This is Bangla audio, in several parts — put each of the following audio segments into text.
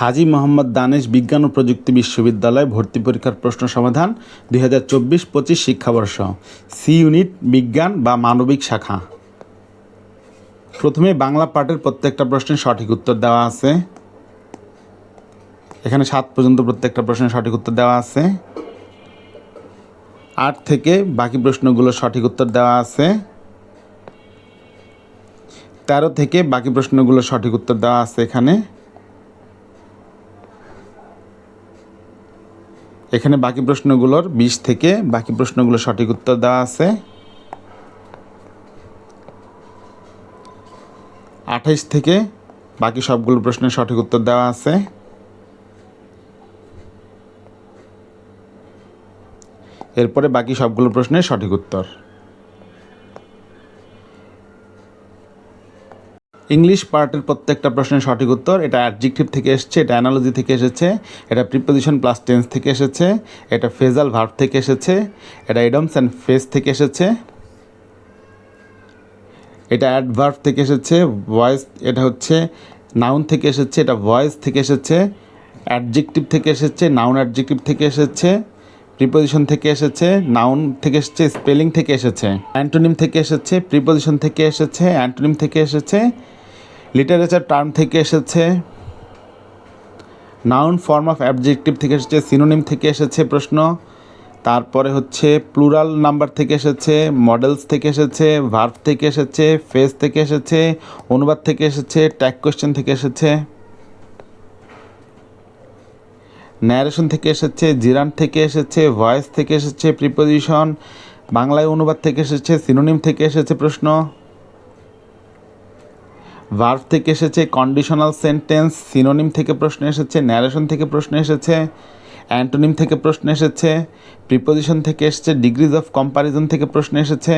হাজী মোহাম্মদ দানেশ বিজ্ঞান ও প্রযুক্তি বিশ্ববিদ্যালয় ভর্তি পরীক্ষার প্রশ্ন সমাধান দুই হাজার চব্বিশ পঁচিশ শিক্ষাবর্ষ। সি ইউনিট, বিজ্ঞান বা মানবিক শাখা। প্রথমে বাংলা পাঠের প্রত্যেকটা প্রশ্নের সঠিক উত্তর দেওয়া আছে। এখানে সাত পর্যন্ত প্রত্যেকটা প্রশ্নের সঠিক উত্তর দেওয়া আছে। আট থেকে বাকি প্রশ্নগুলোর সঠিক উত্তর দেওয়া আছে। তেরো থেকে বাকি প্রশ্নগুলোর সঠিক উত্তর দেওয়া আছে এখানে। এখানে বাকি প্রশ্নগুলোর বিশ থেকে বাকি প্রশ্নগুলো সঠিক উত্তর দেওয়া আছে। আঠাইশ থেকে বাকি সবগুলো প্রশ্নের সঠিক উত্তর দেওয়া আছে। এরপরে বাকি সবগুলো প্রশ্নের সঠিক উত্তর। ইংলিশ পার্টের প্রত্যেকটা প্রশ্নের সঠিক উত্তর এটা অ্যাডজেক্টিভ থেকে এসেছে এটা অ্যানালজি থেকে এসেছে এটা প্রিপোজিশন প্লাস টেন্স থেকে এসেছে এটা ফেজাল ভার্ব থেকে এসেছে এটা এডমস অ্যান্ড ফেস থেকে এসেছে এটা অ্যাডভার্ব থেকে এসেছে ভয়েস এটা হচ্ছে নাউন থেকে এসেছে এটা ভয়েস থেকে এসেছে অ্যাডজেক্টিভ থেকে এসেছে নাউন অ্যাডজেক্টিভ থেকে এসেছে প্রিপোজিশন থেকে এসেছে নাউন থেকে এসেছে স্পেলিং থেকে এসেছে অ্যান্টোনিম থেকে এসেছে প্রিপোজিশন থেকে এসেছে অ্যান্টোনিম থেকে এসেছে লিটারেচার টার্ম থেকে এসেছে নাউন ফর্ম অফ অ্যাবজেক্টিভ থেকে এসেছে সিনোনিম থেকে এসেছে প্রশ্ন তারপরে হচ্ছে প্লুরাল নাম্বার থেকে এসেছে মডেলস থেকে এসেছে ভার্ভ থেকে এসেছে ফেস থেকে এসেছে অনুবাদ থেকে এসেছে ট্যাগ কোয়েশ্চেন থেকে এসেছে ন্যারেশন থেকে এসেছে জিরান থেকে এসেছে ভয়েস থেকে এসেছে প্রিপোজিশন বাংলায় অনুবাদ থেকে এসেছে সিনোনিম থেকে এসেছে প্রশ্ন ভার্ভ থেকে এসেছে কন্ডিশনাল সেন্টেন্স সিনোনিম থেকে প্রশ্ন এসেছে ন্যারেশন থেকে প্রশ্ন এসেছে অ্যান্টোনিম থেকে প্রশ্ন এসেছে প্রিপোজিশন থেকে এসেছে ডিগ্রিজ অফ কম্প্যারিজন থেকে প্রশ্ন এসেছে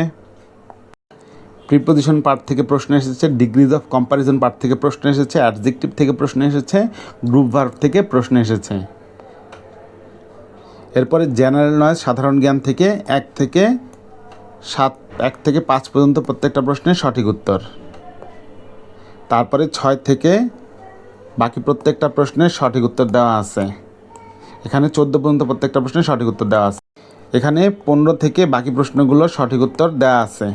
প্রিপোজিশন পার্ট থেকে প্রশ্ন এসেছে ডিগ্রিজ অফ কম্প্যারিজন পার্ট থেকে প্রশ্ন এসেছে অ্যাডজেক্টিভ থেকে প্রশ্ন এসেছে গ্রুপ ভার্ভ থেকে প্রশ্ন এসেছে। এরপরে জেনারেল নয় সাধারণ জ্ঞান থেকে এক থেকে সাত, এক থেকে পাঁচ পর্যন্ত প্রত্যেকটা প্রশ্নের সঠিক উত্তর। তারপরে ছয় থেকে বাকি প্রত্যেকটা প্রশ্নের সঠিক উত্তর দেওয়া আছে। এখানে চোদ্দ পর্যন্ত প্রত্যেকটা প্রশ্নের সঠিক উত্তর দেওয়া আছে। এখানে পনেরো থেকে বাকি প্রশ্নগুলোর সঠিক উত্তর দেওয়া আছে।